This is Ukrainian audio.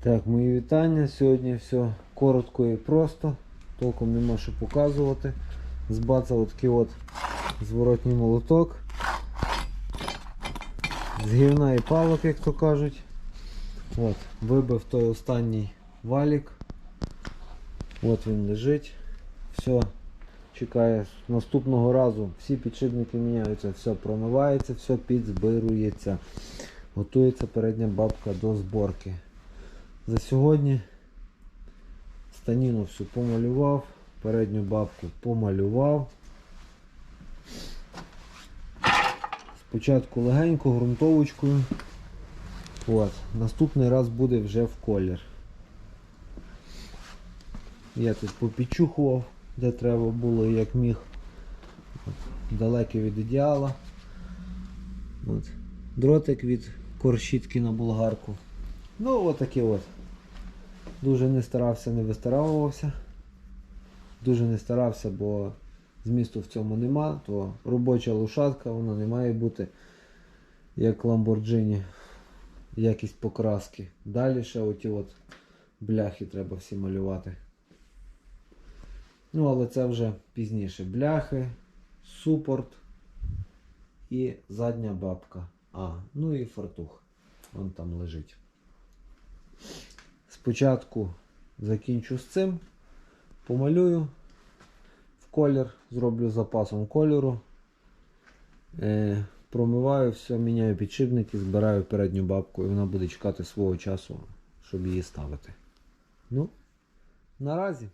Так, мої вітання. Сьогодні все коротко і просто. Толком нема що показувати. Збацав такий от зворотній молоток. З гівна і палок, як то кажуть. От, вибив той останній валік. От він лежить. Все. Чекає наступного разу. Всі підшипники міняються, все промивається, все підзбирується. Готується передня бабка до зборки. За сьогодні станіну всю помалював, передню бабку помалював. Спочатку легенько, ґрунтовочкою. От. Наступний раз буде вже в колір. Я тут попідчухував, де треба було як міг. От. Далекий від ідеала. От. Дротик від корщітки на болгарку. Ну, отакий от. Дуже не старався, не вистаравувався. Дуже не старався, бо змісту в цьому нема, то робоча лошадка, вона не має бути як Lamborghini. Якість покраски. Далі ще оті от бляхи треба всі малювати. Ну, але це вже пізніше. Бляхи, супорт і задня бабка. А, ну і фартух. Вон там лежить. Спочатку закінчу з цим, помалюю в колір, зроблю запасом кольору. Е, промиваю все, міняю підшипники, збираю передню бабку і вона буде чекати свого часу, щоб її ставити. Ну, наразі.